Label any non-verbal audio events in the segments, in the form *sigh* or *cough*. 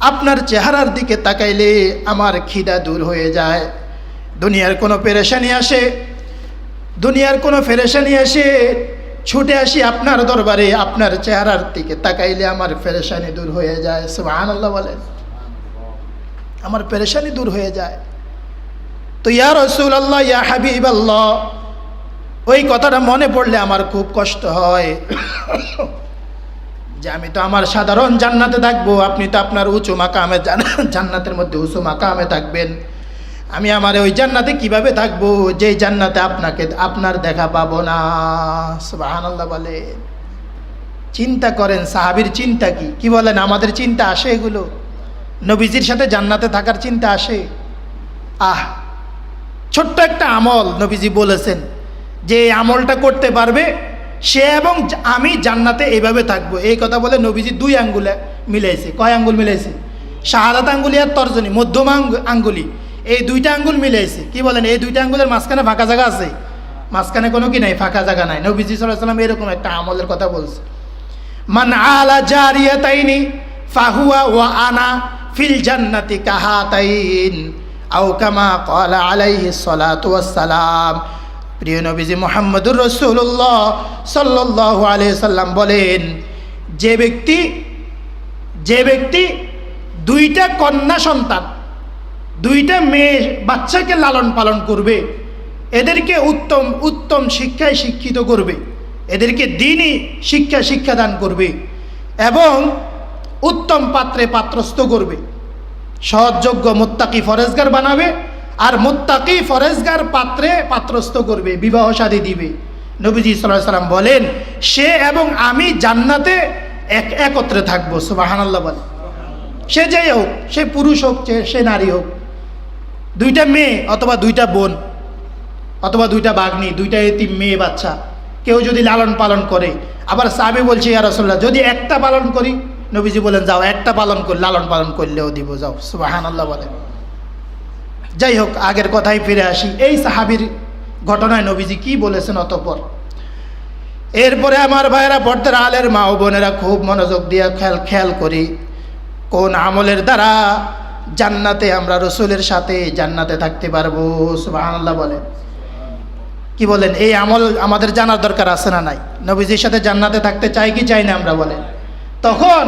আপনার চেহারার দিকে তাকাইলে আমার খিদা দূর হয়ে যায়। দুনিয়ার কোনো পেরেশানি আসে, দুনিয়ার কোনো ফেরেশানি আসে ছুটে আসি আপনার দরবারে, আপনার চেহারার দিকে তাকাইলে আমার ফেরেশানি দূর হয়ে যায়। সুবহানাল্লাহ বলেন। আমার পেরেশানি দূর হয়ে যায়। তো ইয়া রসুল আল্লাহ ইয়া হাবিব আল্লাহ ওই কথাটা মনে পড়লে আমার খুব কষ্ট হয়। যে আমি তো আমার সাধারণ জান্নাতে থাকব, আপনি তো আপনার উঁচু মাকামে জান্নাতের মধ্যে উঁচু মাকামে থাকবেন। আমি আমার ওই জান্নাতে কীভাবে থাকব? যে জান্নাতে আপনাকে, আপনার দেখা পাবো না। সুবহানাল্লাহ বলে। চিন্তা করেন, সাহাবির চিন্তা কি? কি বলেন, আমাদের চিন্তা আসে এগুলো? নবীজির সাথে জান্নাতে থাকার চিন্তা আসে? আহ! ছোট্ট একটা আমল নবীজি বলেছেন, যে আমলটা করতে পারবে সে এবং আমি জান্নাতে এইভাবে থাকব। এই কথা বলে নবীজি দুই আঙ্গুলে মিলাইছে। কয় আঙ্গুল মিলাইছে? শাহাদাত আঙ্গুলি আর তর্জনী, মধ্যম আঙ্গু- আঙ্গুলি। এই দুইটা আঙ্গুল মিলাইছে। কি বলেন, এই দুইটা আঙ্গুলের মাঝখানে ফাঁকা জায়গা আছে? মাঝখানে কোনো কি নাই, ফাঁকা জায়গা নাই। নবীজি সাল্লাম এরকম একটা আমলের কথা বলছে। মান আলা জারিয়া তাইনি ফাহুয়া ওয়া আনা ফিল জান্নাতি কাহাতাইন, আও কামা কলা আলাইহি ওয়াসসালাম প্রিয় নবীজি মুহাম্মদুর রাসূলুল্লাহ সাল্লাল্লাহু আলাইহি সাল্লাম বলেন, যে ব্যক্তি যে ব্যক্তি দুইটা কন্যা সন্তান, দুইটা মেয়ে বাচ্চাকে লালন পালন করবে, এদেরকে উত্তম উত্তম শিক্ষায় শিক্ষিত করবে, এদেরকে দিনই শিক্ষা শিক্ষাদান করবে এবং উত্তম পাত্রে পাত্রস্থ করবে সহযোগ্য মোত্তাকি ফরেজগার বানাবে আর মোত্তাকি ফরেজগার পাত্রে পাত্রস্থ করবে, বিবাহ শাদী দিবে। নবীজি সাল্লাহ সাল্লাম বলেন, সে এবং আমি জান্নাতে এক, একত্রে থাকব, সুবাহানাল্লাহ বলে। সে যেই হোক, সে পুরুষ হোক, সে- নারী হোক, দুইটা মেয়ে অথবা দুইটা বোন, অথবা দুইটা বাগ্নি, দুইটা এতিম মেয়ে বাচ্চা, কেউ যদি লালন পালন করে, আবার সাহাবি বলছে, ইয়া রসল্লাহ যদি একটা পালন করি, নবীজি বলেন, যাও, একটা পালন করি, লালন পালন করলেও দিব, যাও। সুবাহান আল্লাহ বলেন যাই হোক, আগের কথাই ফিরে আসি। এই সাহাবির ঘটনায় নবীজি কি বলেছেন অতপর? এরপরে আমার ভাইয়েরা পর্দার আলের মা ও বোনেরা খুব মনোযোগ দিয়ে খেয়াল খেয়াল করি, কোন আমলের দ্বারা জান্নাতে আমরা রসুলের সাথে জান্নাতে থাকতে পারব, সুবহানাল্লাহ বলেন। কি বলেন? এই আমল আমাদের জানার দরকার আছে না নাই? নবীজির সাথে জান্নাতে থাকতে চাই কি চাই না আমরা বলেন। তখন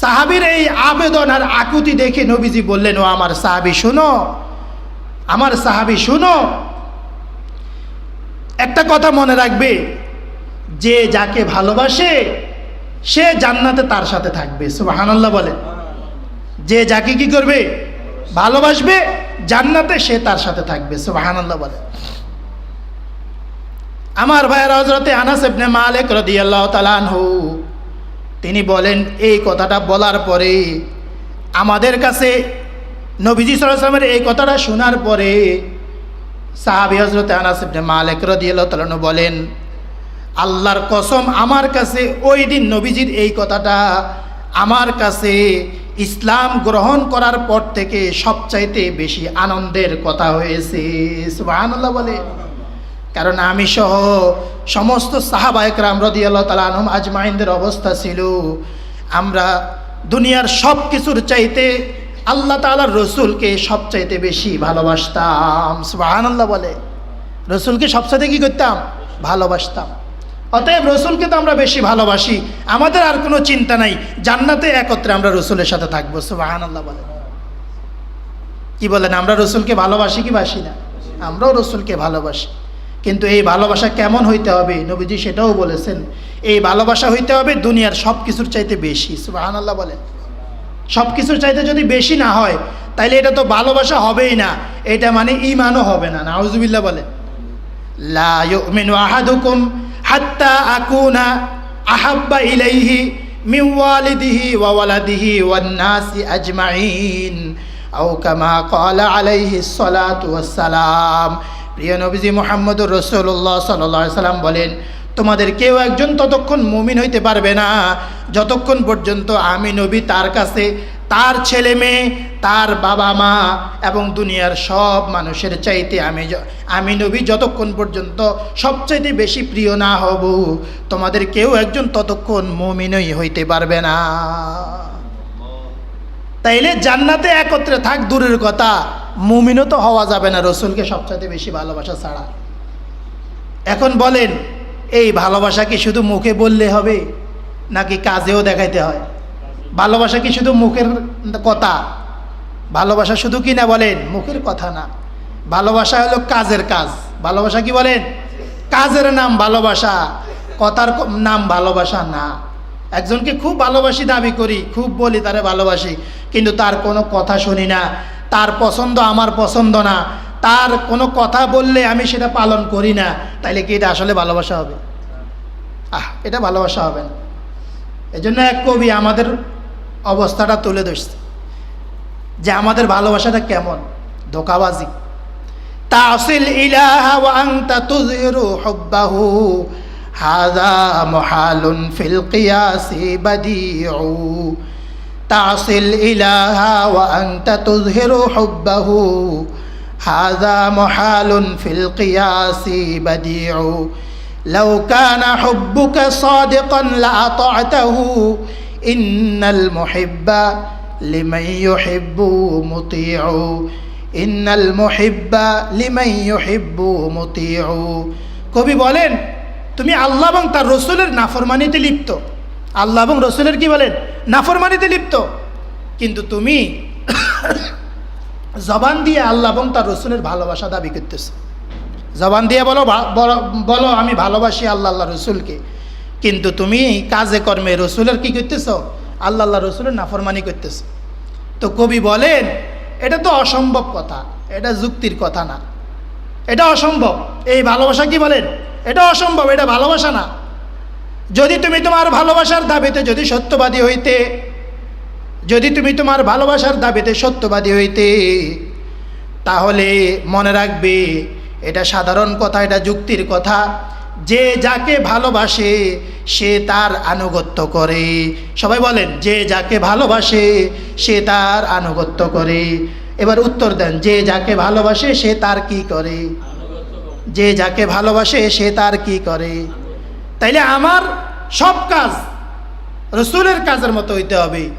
সাহাবির এই আবেদন আর আকুতি দেখে নবীজি বললেন, ও আমার সাহাবি, শুনো, আমার সাহাবি, শুনো। একটা কথা মনে রাখবে, যে যাকে ভালোবাসে, সে জান্নাতে তার সাথে থাকবে। সুবহানাল্লাহ বলে। যে যাকে কি করবে? ভালোবাসবে, জান্নাতে সে তার সাথে থাকবে। সুবহানাল্লাহ বলে। আমার ভাইয়ের হজরতে আনাস ইবনে মালিক রাদিয়াল্লাহু তাআলা তিনি বলেন, এই কথাটা বলার পরে, আমাদের কাছে নবীজি সাল্লাল্লাহু এই কথাটা শোনার পরে সাহাবী হজরতে আনাস ইবনে মালিক তাআলা বলেন, আল্লাহর কসম আমার কাছে ওই দিন নবীজির এই কথাটা আমার কাছে ইসলাম গ্রহণ করার পর থেকে সবচাইতে বেশি আনন্দের কথা হয়েছে। সুবহানাল্লাহ বলে। কারণ আমি সহ সমস্ত সাহাবা একরাম রদি আল্লাহ তালা আনম আজমাইনদের অবস্থা ছিল। আমরা দুনিয়ার সব কিছুর চাইতে আল্লাহ তালার রসুলকে সবচাইতে বেশি ভালোবাসতাম। সুবহানাল্লাহ বলে। রসুলকে সবচাইতে কী করতাম? ভালোবাসতাম। অতএব রসুলকে তো আমরা বেশি ভালোবাসি। আমাদের আর কোনো চিন্তা নাই। জান্নাতে একত্রে আমরা রসুলের সাথে থাকব সুবাহান আল্লাহ বলেন কি বলেন, আমরা রসুলকে ভালোবাসি কি বাসি না? আমরাও রসুলকে ভালোবাসি। কিন্তু এই ভালোবাসা কেমন হইতে হবে? নবীজি সেটাও বলেছেন, এই ভালোবাসা হইতে হবে দুনিয়ার সব কিছুর চাইতে বেশি। সুবাহান আল্লাহ বলেন। সব কিছুর চাইতে যদি বেশি না হয়, তাইলে এটা তো ভালোবাসা হবেই না। এটা মানে ইমানও হবে না। নাউজুবিল্লাহ বলেন। লা ইউমিনু আহাদুকুম হাত্তা আকুনা আহাব্বা ইলাইহি মিন ওয়ালিদিহি ওয়া ওয়ালাদিহি ওয়ান নাসি আজমাইন। আও কামা ক্বালা আলাইহি সালাতু ওয়াসসালাম। প্রিয় নবীজি মুহাম্মদুর রাসূলুল্লাহ সাল্লাল্লাহু আলাইহি সাল্লাম বলেন, তোমাদের কেউ একজন ততক্ষণ মুমিন হইতে পারবে না। যতক্ষণ পর্যন্ত আমি নবী, তার কাছে তার ছেলে মেয়ে, তার বাবা মা এবং দুনিয়ার সব মানুষের চাইতে আমি আমি নবী যতক্ষণ পর্যন্ত সবচাইতে বেশি প্রিয় না হব, তোমাদের কেউ একজন ততক্ষণ মুমিনই হইতে পারবে না। তাইলে জান্নাতে একত্রে থাক, দূরের কথা। মুমিনও তো হওয়া যাবে না, রসুলকে সবচাইতে বেশি ভালোবাসা ছাড়া। এখন বলেন, এই ভালোবাসা কি শুধু মুখে বললে হবে, নাকি কাজেও দেখাইতে হয়? ভালোবাসা কি শুধু মুখের কথা? ভালোবাসা শুধু কি না বলেন? মুখের কথা না। ভালোবাসা হলো কাজের কাজ। ভালোবাসা কি বলেন? কাজের নাম ভালোবাসা, কথার নাম ভালোবাসা না। একজনকে খুব ভালোবাসি, দাবি করি, খুব বলি তারে ভালোবাসি, কিন্তু তার কোনো কথা শুনি না, তার পছন্দ আমার পছন্দ না, তার কোনো কথা বললে আমি সেটা পালন করি না, তাইলে কি এটা আসলে ভালোবাসা হবে? আহ, এটা ভালোবাসা হবে না। এই জন্য এক কবি আমাদের অবস্থাটা তুলে ধরছে, যে আমাদের ভালোবাসাটা কেমন? ধোকাবাজি। তা তাসিল ইলাহা ওয়া আনতা তুযহিরু হুব্বাহু হাযা মুহালুন ফিল কিয়াসি বাদিউ তাসিল ইলাহা ওয়া আনতা তুযহিরু হুব্বাহু হাযা মুহালুন ফিল কিয়াসি বাদিউ لو كان حبك صادقا لأطعته إن المحب لمن يحب مطيع إن المحب لمن يحب مطيع কবি বলেন তুমি আল্লাহ এবং তার রসুলের নাফরমানিতে লিপ্ত। আল্লাহ এবং রসুলের কি বলেন? নাফরমানিতে লিপ্ত। কিন্তু তুমি *coughs* জবান দিয়ে আল্লাহ এবং তার রসুলের ভালোবাসা দাবি করতেছো। জবান দিয়ে বলো বলো, আমি ভালোবাসি আল্লাহ আল্লাহ রসুলকে। কিন্তু তুমি কাজে কর্মে রসুলের কি করতেছ? আল্লাহ আল্লাহ রসুলের নাফরমানি করতেছ। তো কবি বলেন, এটা তো অসম্ভব কথা, এটা যুক্তির কথা না। এটা অসম্ভব। এই ভালোবাসা কি বলেন? এটা অসম্ভব, এটা ভালোবাসা না। যদি তুমি তোমার ভালোবাসার দাবিতে যদি সত্যবাদী হইতে, যদি তুমি তোমার ভালোবাসার দাবিতে সত্যবাদী হইতে, তাহলে মনে রাখবে এটা সাধারণ কথা, এটা যুক্তির কথা। যে যাকে ভালোবাসে, সে তার আনুগত্য করে। সবাই বলেন, যে যাকে ভালোবাসে, সে তার আনুগত্য করে। এবার উত্তর দেন, যে যাকে ভালোবাসে, সে তার কি করে? যে যাকে ভালোবাসে, সে তার কি করে? তাইলে আমার সব কাজ রসুলের কাজের মতো হইতে হবে।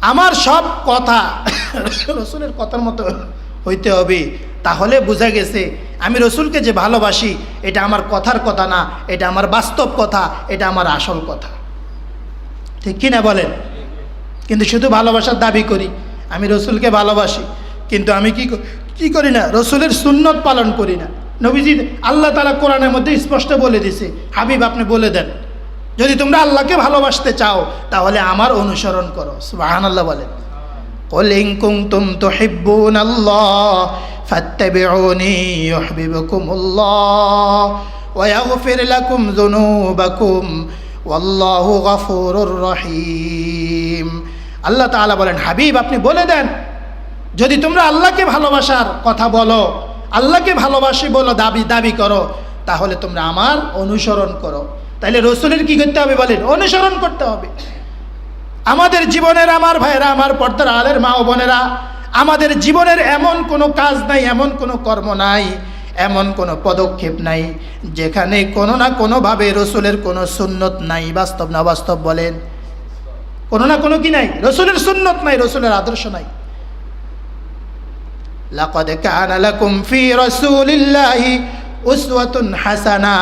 আমার সব কথা *coughs* রসুলের কথার মতো হইতে হবে। তাহলে বোঝা গেছে, আমি রসুলকে যে ভালোবাসি, এটা আমার কথার কথা না, এটা আমার বাস্তব কথা, এটা আমার আসল কথা। ঠিক কি না বলেন? কিন্তু শুধু ভালোবাসার দাবি করি, আমি রসুলকে ভালোবাসি, কিন্তু আমি কি, ক- করি না? রসুলের সুন্নত পালন করি না। নবীজি আল্লাহ তালা কোরআনের মধ্যে স্পষ্ট বলে দিছে। হাবিব, আপনি বলে দেন। যদি তোমরা আল্লাহকে ভালোবাসতে চাও, তাহলে আমার অনুসরণ করো। সুবাহান আল্লাহ বলেন। কলিং আল্লাহ ওয়া রহিম। আল্লাহ বলেন, হাবিব, আপনি বলে দেন। যদি তোমরা আল্লাহকে ভালোবাসার কথা বলো আল্লাহকে ভালোবাসি বলো, দাবি দাবি করো, তাহলে তোমরা আমার অনুসরণ করো। তাহলে রসুলের কি করতে হবে বলেন? অনুসরণ করতে হবে। আমাদের জীবনের আমার ভাইয়েরা, আমার পর্দার আলের মা ও বোনেরা, আমাদের জীবনের এমন কোনো কাজ নাই, এমন কোনো কর্ম নাই, এমন কোনো পদক্ষেপ নাই, যেখানে কোনো না কোনোভাবে রসুলের কোনো সুন্নত নাই। বাস্তব না বাস্তব বলেন? কোনো না কোনো কি নাই? রসুলের সুন্নত নাই, রসুলের আদর্শ নাই। لقد كان لكم في رسول الله أسوة حسنة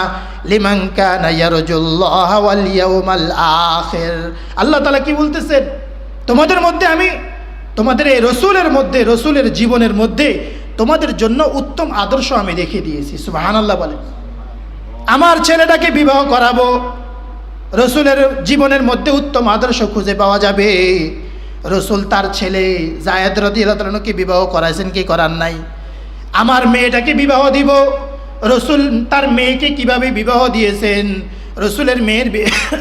لمن كان يرجو الله واليوم الآخر আল্লাহ তাআলা কি বলতেছেন তোমাদের মধ্যে আমি তোমাদের এই রসুলের মধ্যে রসুলের জীবনের মধ্যে তোমাদের জন্য উত্তম আদর্শ আমি রেখে দিয়েছি সুবহানাল্লাহ বলেন আমার ছেলেটাকে বিবাহ করাবো রসুলের জীবনের মধ্যে উত্তম আদর্শ খুঁজে পাওয়া যাবে রসুল তার ছেলে জায়দ রদিয়ালকে বিবাহ করাইছেন কি করার নাই? আমার মেয়েটাকে বিবাহ দিব। রসুল তার মেয়েকে কীভাবে বিবাহ দিয়েছেন? রসুলের মেয়ের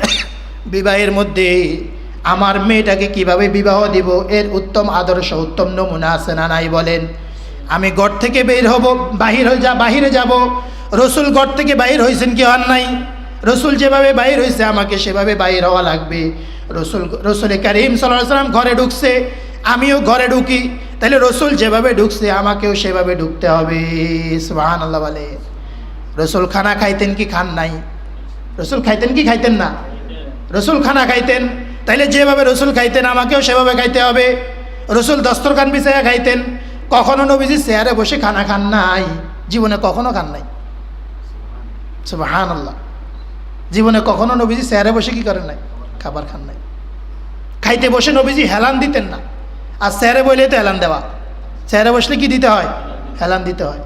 *coughs* বিবাহের মধ্যে আমার মেয়েটাকে কীভাবে বিবাহ দিব? এর উত্তম আদর্শ, উত্তম নমুনা আছে না নাই বলেন? আমি ঘর থেকে বের হব, বাহির হয়ে যা বাহিরে যাব। রসুল ঘর থেকে বাহির হয়েছেন কি হন নাই? রসুল যেভাবে বাইর হয়েছে আমাকে সেভাবে বাইর হওয়া লাগবে। রসুল রসুল কারিম সাল্লাহ সাল্লাম ঘরে ঢুকছে, আমিও ঘরে ঢুকি। তাহলে রসুল যেভাবে ঢুকছে, আমাকেও সেভাবে ঢুকতে হবে। সুবাহান আল্লাহ বলে। রসুল খানা খাইতেন কি খান নাই? রসুল খাইতেন কি খাইতেন না? রসুল খানা খাইতেন। তাইলে যেভাবে রসুল খাইতেন, আমাকেও সেভাবে খাইতে হবে। রসুল দস্তরখান বিছাইয়া খাইতেন। কখনো নবীজি চেয়ারে বসে খানা খান নাই। জীবনে কখনো খান নাই। হান আল্লাহ জীবনে কখনো নবীজি চেয়ারে বসে কি করেন নাই? খাবার খান নাই। খাইতে বসে নবীজি হেলান দিতেন না। আর চেয়ারে বইলে তো হেলান দেওয়া। চেয়ারে বসলে কি দিতে হয়? হেলান দিতে হয়।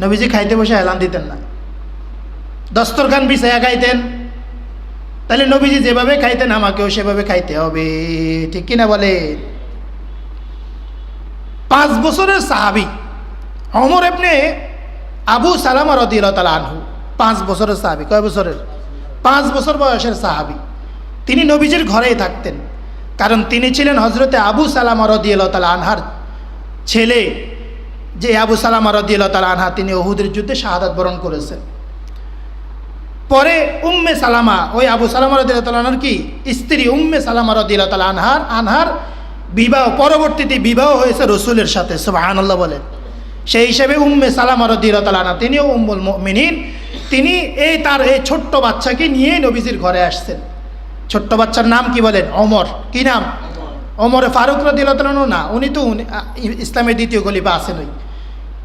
নবীজি খাইতে বসে হেলান দিতেন না। দস্তর দস্তরখান বিছায়া খাইতেন। তাহলে নবীজি যেভাবে খাইতেন, আমাকেও সেভাবে খাইতে হবে। ঠিক কিনা বলে? পাঁচ বছরের সাহাবি অমর এমনি আবু সালামা রদিয়াল আনহু পাঁচ বছরের সাহাবি। কয় বছরের? পাঁচ বছর বয়সের সাহাবি। তিনি নবীজির ঘরেই থাকতেন। কারণ তিনি ছিলেন হজরতে আবু সালামা রদিয়াল আনহার ছেলে। যে আবু সালামা রদিয়াল আনহা, তিনি ওহুদের যুদ্ধে শাহাদাত বরণ করেছেন। পরে উম্মে সালামা, ওই আবু সালামা রদিয়ার কি? স্ত্রী উম্মে সালামা রদিয়াল আনহার আনহার বিবাহ, পরবর্তীতে বিবাহ হয়েছে রসুলের সাথে সুবাহান্লাহ বলেন সেই হিসেবে উম্মে সালামা রদিয়াল আনহা, তিনিও উম্মুল মিনীন তিনি এই তার এই ছোট্ট বাচ্চাকে নিয়ে নবীজির ঘরে আসছেন। ছোট্ট বাচ্চার নাম কি বলেন? অমর। কি নাম? অমর। ফারুক রদিয়ালু না, উনি তো ইসলামের দ্বিতীয় গলিবা আছেন ওই।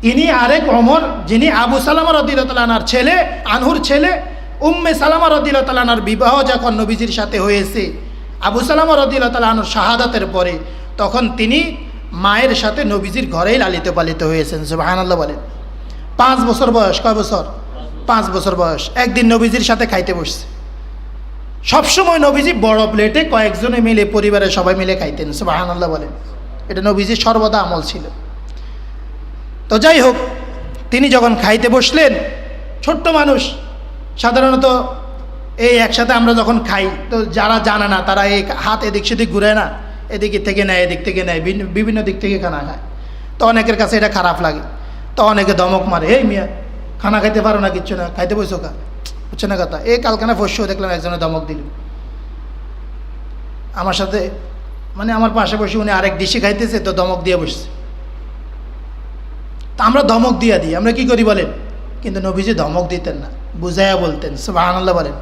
ইনি আরেক অমর, যিনি আবু সালামা রদিলতালানার ছেলে, আনহুর ছেলে। উম্মে সালামা রদিলতালানার বিবাহ যখন নবীজির সাথে হয়েছে, আবু সালামা রদিলতালানুর শাহাদাতের পরে তখন তিনি মায়ের সাথে নবীজির ঘরেই লালিত পালিত হয়েছেন, সুবাহানাল্লাহ বলেন। পাঁচ বছর বয়স, কয় বছর? পাঁচ বছর বয়স। একদিন নবীজির সাথে খাইতে বসছে। সবসময় নবীজি বড় প্লেটে কয়েকজনে মিলে, পরিবারের সবাই মিলে খাইতেন, সুবাহানাল্লাহ বলেন। এটা নবীজির সর্বদা আমল ছিল। তো যাই হোক, তিনি যখন খাইতে বসলেন, ছোট্ট মানুষ, সাধারণত এই একসাথে আমরা যখন খাই, তো যারা জানে না, তারা এই হাত এদিক সেদিক ঘুরে না, এদিক থেকে নেয়, এদিক থেকে নেয়, ভিন্ন- বিভিন্ন দিক থেকে খানা খায়। তো অনেকের কাছে এটা খারাপ লাগে। তো অনেকে দমক মারে, এই মিয়া খানা খাইতে পারো না, কিচ্ছু না। খাইতে বসো কা? বুঝছে না কথা? এই কালকানা ফস্য দেখলাম একজনে দমক দিল। আমার সাথে মানে আমার পাশে বসে উনি আরেক ডিশে খাইতেছে, তো দমক দিয়ে বসছে। তা আমরা ধমক দিয়ে দিই, আমরা কি করি বলেন? কিন্তু নবীজি ধমক দিতেন না, বুঝাইয়া বলতেন সুবাহান্লাহ বলেন।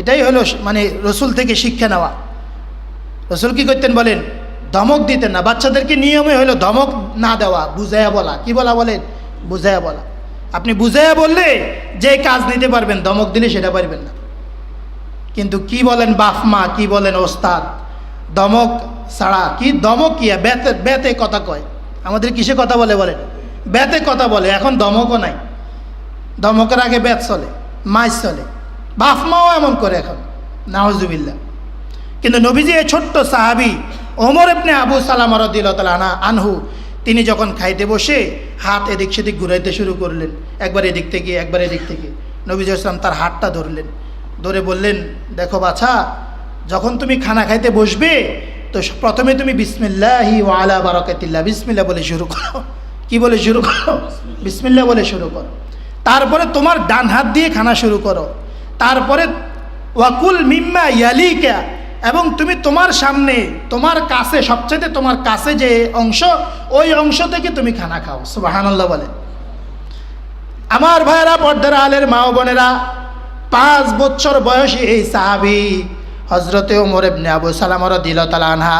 এটাই হলো মানে রসুল থেকে শিক্ষা নেওয়া। রসুল কি করতেন বলেন? ধমক দিতেন না। বাচ্চাদেরকে নিয়মে হলো ধমক না দেওয়া, বুঝাইয়া বলা। কি বলা বলেন? বুঝাইয়া বলা। আপনি বুঝাইয়া বললে যে কাজ নিতে পারবেন ধমক দিলে সেটা পারবেন না। কিন্তু কি বলেন বাপ মা, কি বলেন ওস্তাদ? দমক ছাড়া কি? দমক কি? বেতে বেতে কথা কয়। আমাদের কিসে কথা বলে বলেন? বেতে কথা বলে, এখন দমকও নাই। দমকের আগে বেত চলে, মাছ চলে। বাপ মাও এমন করে এখন নাওজুবিল্লা কিন্তু নবীজি এই ছোট্ট সাহাবি ওমর এপনে আবু সালাম রদিল্লা আনহু তিনি যখন খাইতে বসে হাত এদিক সেদিক ঘুরাইতে শুরু করলেন, একবার এদিক থেকে, একবার এদিক থেকে। নবীজ ইসলাম তার হাতটা ধরলেন। ধরে বললেন, দেখো বাছা, যখন তুমি খানা খাইতে বসবে, তো প্রথমে তুমি বিসমিল্লাহি ওয়ালা বারকাতিল্লাহ বিসমিল্লা বলে শুরু করো। কি বলে শুরু করো? বিসমিল্লা বলে শুরু করো। তারপরে তোমার ডান হাত দিয়ে খানা শুরু করো। তারপরে ওয়াকুল মিম্মা ইয়ালিকা এবং তুমি তোমার সামনে, তোমার কাছে সবচেয়ে তোমার কাছে যে অংশ, ওই অংশ থেকে তুমি খানা খাও, সুবাহানাল্লাহ বলে। আমার ভাইয়েরা, পর্দার আলের মা বোনেরা, পাঁচ বছর বয়সী এই সাহাবি হজরতে ওমর এবনে আবু সালাম রদিল আনহা,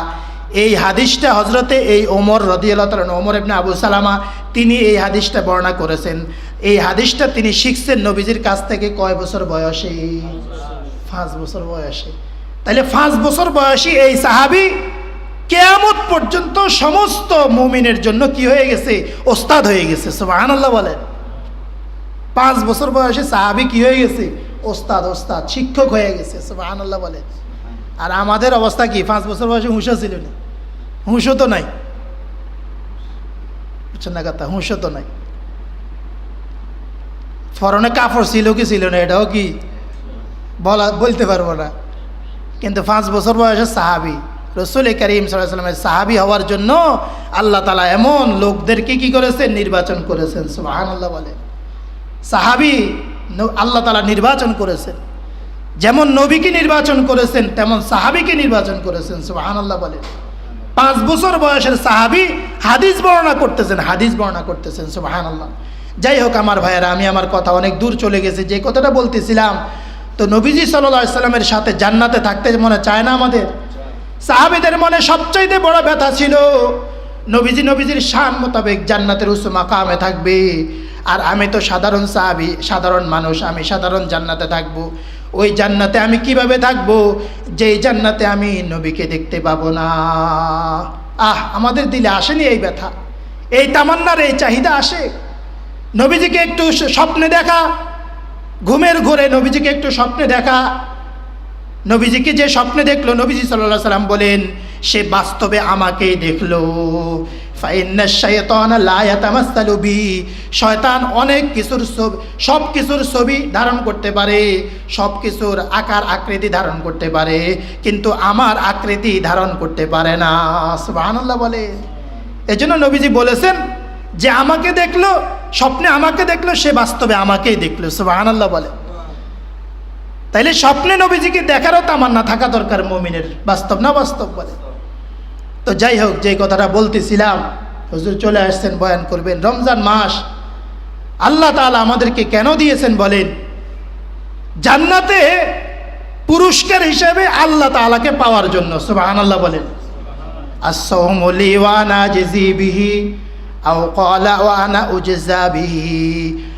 এই হাদিসটা হজরতে এই ওমর রদিয়াল ওমর এবনে আবু সালামা, তিনি এই হাদিসটা বর্ণনা করেছেন। এই হাদিসটা তিনি শিখছেন নবীজির কাছ থেকে কয় বছর বয়সে? পাঁচ বছর বয়সে। তাহলে পাঁচ বছর বয়সী এই সাহাবি কেয়ামত পর্যন্ত সমস্ত মুমিনের জন্য কি হয়ে গেছে? ওস্তাদ হয়ে গেছে, সুবহানাল্লাহ বলেন। পাঁচ বছর বয়সে সাহাবি কি হয়ে গেছে? ওস্তাদ ওস্তাদ, শিক্ষক হয়ে গেছে, সুবহানাল্লাহ বলে আর আমাদের অবস্থা কি? পাঁচ বছর বয়সে হুঁশো ছিল না। হুঁশো তো নাই। বুঝছেন না কথা? হুঁশো তো নাই। ফরনে কাপড় ছিল কি ছিল না? এটাও কি বলা বলতে পারব না। কিন্তু পাঁচ বছর বয়সে সাহাবি। রসুল করিম সাল্লামের সাহাবি হওয়ার জন্য আল্লাহ তালা এমন লোকদেরকে কি করেছেন? নির্বাচন করেছেন সুবাহান আল্লাহ বলে। সাহাবি আল্লাহ তালা নির্বাচন করেছেন। যেমন নবীকে নির্বাচন করেছেন, তেমন সাহাবিকে নির্বাচন করেছেন সুবাহান আল্লাহ বলে। পাঁচ বছর বয়সের সাহাবি হাদিস বর্ণনা করতেছেন, হাদিস বর্ণনা করতেছেন সুবাহান আল্লাহ যাই হোক আমার ভাইয়েরা, আমি আমার কথা অনেক দূর চলে গেছে, যে কথাটা বলতেছিলাম তো নবীজি সাল্লামের সাথে জান্নাতে থাকতে মনে চায় না আমাদের? সাহাবিদের মনে সবচাইতে বড় ব্যথা ছিল, নবীজি নবীজির শান মোতাবেক জান্নাতের উচ্চ মাকামে থাকবে। আর আমি তো সাধারণ সাহাবি, সাধারণ মানুষ, আমি সাধারণ জান্নাতে থাকব। ওই জান্নাতে আমি কীভাবে থাকব? যেই জান্নাতে আমি নবীকে দেখতে পাবো না। আহ, আমাদের দিলে আসেনি এই ব্যথা। এই তামান্নার এই চাহিদা আসে। নবীজিকে একটু স্বপ্নে দেখা ঘুমের ঘোরে নবীজিকে একটু স্বপ্নে দেখা। নবীজিকে যে স্বপ্নে দেখল, নবীজি সাল্লাহ সাল্লাম বলেন, সে বাস্তবে আমাকেই দেখল। শায়তান অনেক কিছুর ছবি, সব কিছুর ছবি ধারণ করতে পারে, সব কিছুর আকার আকৃতি ধারণ করতে পারে, কিন্তু আমার আকৃতি ধারণ করতে পারে না। সুবহানাল্লাহ বলে। এজন্য নবীজি বলেছেন যে, আমাকে দেখল স্বপ্নে আমাকে দেখল, সে বাস্তবে আমাকেই দেখল, সুবাহানাল্লাহ বলে। তাইলে স্বপ্নে নবীজিকে দেখারও তামান্না থাকা দরকার মমিনের, বাস্তব না বাস্তব বলে। তো যাই হোক যে কথাটা বলতেছিলাম, হুজুর চলে আসছেন, বয়ান করবেন, রমজান মাস, আল্লাহ তালা আমাদেরকে কেন দিয়েছেন বলেন? জান্নাতে পুরস্কার হিসাবে আল্লাহ তালাকে পাওয়ার জন্য সব আনাল্লাহ বলেন আসমিহি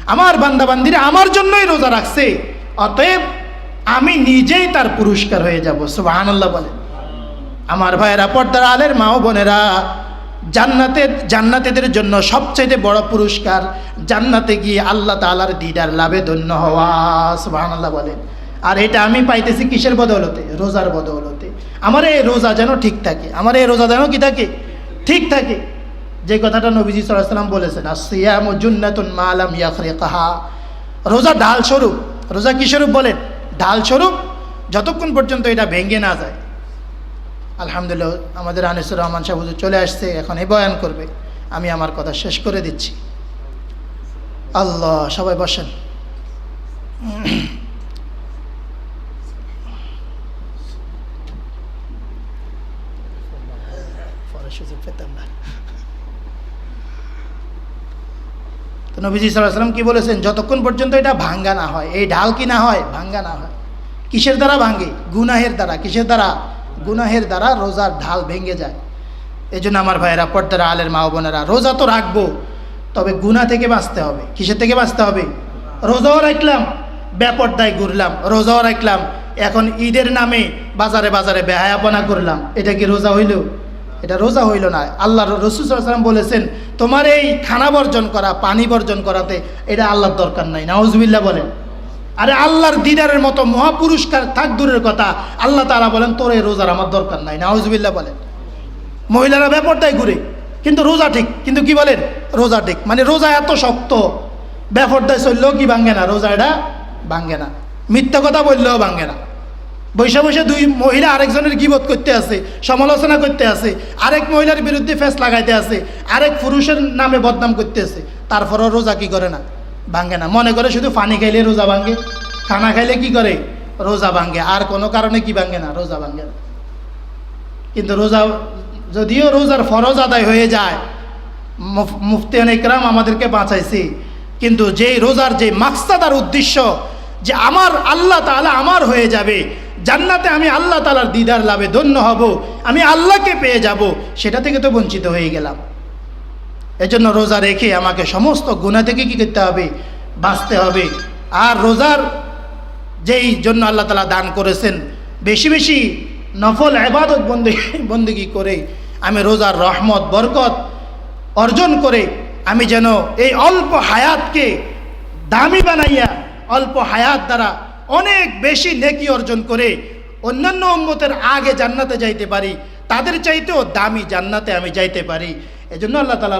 আমার বান্দাবান্দিরা আমার জন্যই রোজা রাখছে। অতএব আমি নিজেই তার পুরস্কার হয়ে যাব সুবাহ বলেন। আমার ভাইয়েরা, পর্দার আলের মা বোনেরা, জান্নাতে, জান্নাতেদের জন্য সবচেয়ে বড় পুরস্কার জান্নাতে গিয়ে আল্লাহ তালার দিদার লাভে ধন্য হওয়া সুবাহ বলেন। আর এটা আমি পাইতেছি কিসের বদৌলতে? রোজার বদৌলতে। আমার এই রোজা যেন ঠিক থাকে, আমার এই রোজা যেন কি থাকে? ঠিক থাকে। যে কথাটা নবীজি সাল্লাম বলেছেন আসিয়াম জুন্নাতুন মালাম ইয়াখরিকাহা। রোজা ডাল স্বরূপ। রোজা কি স্বরূপ বলেন? ডাল স্বরূপ, যতক্ষণ পর্যন্ত এটা ভেঙে না যায়। আলহামদুলিল্লাহ, আমাদের আনিসুর রহমান সাহেব চলে আসছে, এখন এই বয়ান করবে। আমি আমার কথা শেষ করে দিচ্ছি। আল্লাহ, সবাই বসেন পরে সুযোগ পেতাম না নবীজি সাল্লাম কি বলেছেন? যতক্ষণ পর্যন্ত এটা ভাঙ্গা না হয়, এই ঢাল কি না হয়? ভাঙ্গা না হয়। কিসের দ্বারা ভাঙ্গে? গুনাহের দ্বারা। কিসের দ্বারা? গুনাহের দ্বারা রোজার ঢাল ভেঙে যায়। এই জন্য আমার ভাইয়েরা, পর্দারা আলের মা বোনেরা, রোজা তো রাখব, তবে গুনা থেকে বাঁচতে হবে। কিসের থেকে বাঁচতে হবে? রোজাও রাখলাম ব্যাপরদায় ঘুরলাম, রোজাও রাখলাম। এখন ঈদের নামে বাজারে বাজারে বেহায়াপনা করলাম। এটা কি রোজা হইল? এটা রোজা হইল না। আল্লাহ রসুলাম বলেছেন, তোমার এই খানা বর্জন করা, পানি বর্জন করাতে এটা আল্লাহর দরকার নাই। নাউজবিল্লা বলেন। আরে আল্লাহর দিদারের মতো মহাপুরস্কার থাক দূরের কথা, আল্লাহ তারা বলেন, তোর এই রোজার আমার দরকার নাই। নাউজবিল্লা বলেন। মহিলারা ব্যাপারটাই ঘুরে, কিন্তু রোজা ঠিক, কিন্তু কি বলেন? রোজা ঠিক। মানে রোজা এত শক্ত ব্যাপারটাই চললেও কি ভাঙ্গে না? রোজা এটা ভাঙ্গে না। মিথ্যা কথা বললেও ভাঙ্গে না। বৈশা বৈশা দুই মহিলা আরেকজনের কি গিবত করতে আছে, সমালোচনা করতে আছে, আরেক মহিলার বিরুদ্ধে ফেস লাগাইতে আছে, আরেক পুরুষের নামে বদনাম করতে আছে, তারপরও রোজা কি করে না? ভাঙ্গে না। মনে করে শুধু পানি খাইলে রোজা ভাঙ্গে খানা খাইলে কি করে? রোজা ভাঙ্গে আর কোনো কারণে কি ভাঙ্গে না? রোজা ভাঙ্গে না। কিন্তু রোজা, যদিও রোজার ফরজ আদায় হয়ে যায়, মুফ- মুফতি ইকরাম আমাদেরকে বাঁচাইছে, কিন্তু যেই রোজার যে মাকসাদার উদ্দেশ্য, যে আমার আল্লাহ তাহলে আমার হয়ে যাবে জান্নাতে আমি আল্লাহ তাআলার দিদার লাভে ধন্য হব, আমি আল্লাহকে পেয়ে যাব, সেটা থেকে তো বঞ্চিত হয়ে গেলাম। এজন্য রোজা রেখে আমাকে সমস্ত গুণা থেকে কী করতে হবে? বাঁচতে হবে। আর রোজার যেই জন্য আল্লাহ তালা দান করেছেন, বেশি বেশি নফল আবাদত বন্দি, বন্দিগি করে আমি রোজার রহমত, বরকত অর্জন করে আমি যেন এই অল্প হায়াতকে দামি বানাইয়া, অল্প হায়াত দ্বারা অনেক বেশি নেকি অর্জন করে অন্যান্য উম্মতের আগে জান্নাতে যাইতে পারি, তাদের চাইতেও দামি জান্নাতে আমি যাইতে পারি। এজন্য আল্লাহ তালার